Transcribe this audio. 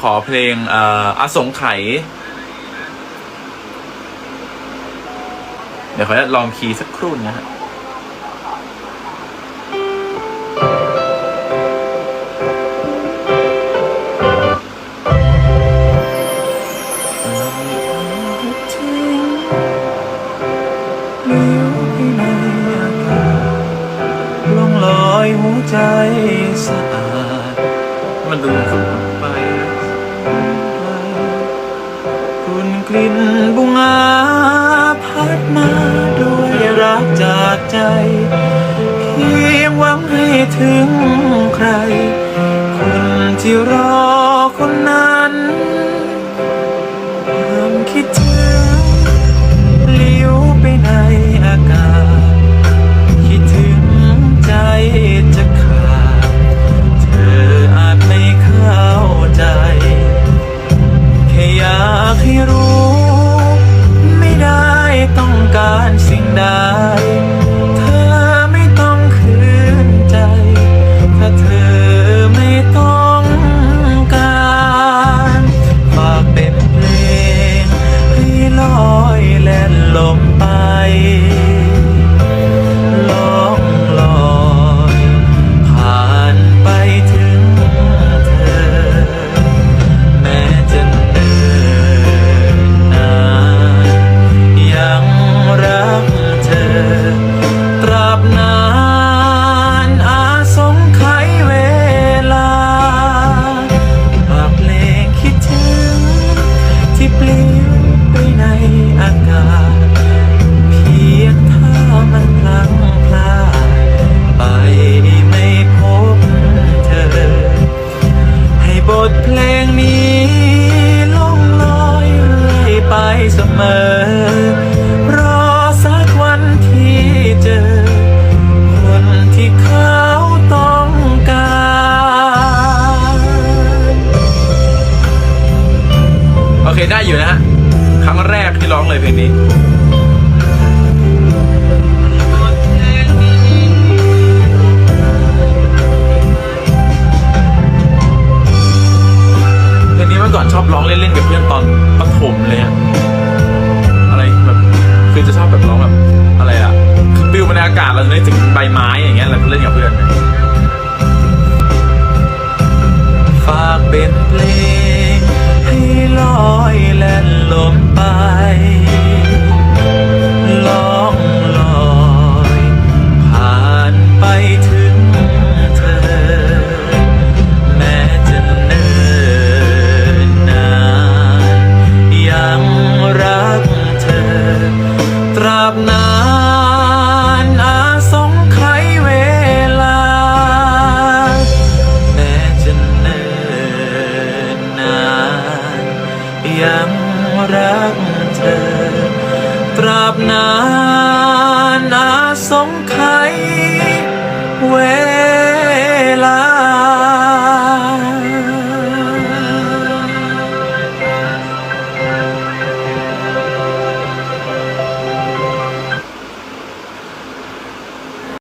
ขอเพลงอ่อสงไขยเดี๋ยวขออนุญาตลองคีย์สักครู่นะฮะใจสะอาดมันดู คิดถึงลิ้วไปในอากาศ คิดถึงใจจะขาด เธออาจไม่เข้าใจ แค่อยากให้รู้ ไม่ได้ต้องการสิ่งใด เสมอ รอสักวันที่เจอ คนที่เขาต้องการ โอเคได้อยู่นะฮะ ครั้งแรกที่ร้องเลยเพลงนี้ ชอบร้องเล่นๆกับเพื่อนตอนประถมเลยอะอะไรแบบคือจะชอบแบบร้องแบบอะไรอะคือปิวบรรยากาศเราจะได้ถึงใบไม้อย่างเงี้ยเราเล่นกับเพื่อนฝากเป็น ตราบนานอาสงไขเวลา แม้จะเนิ่นนานยังรักเธอ ตราบนาน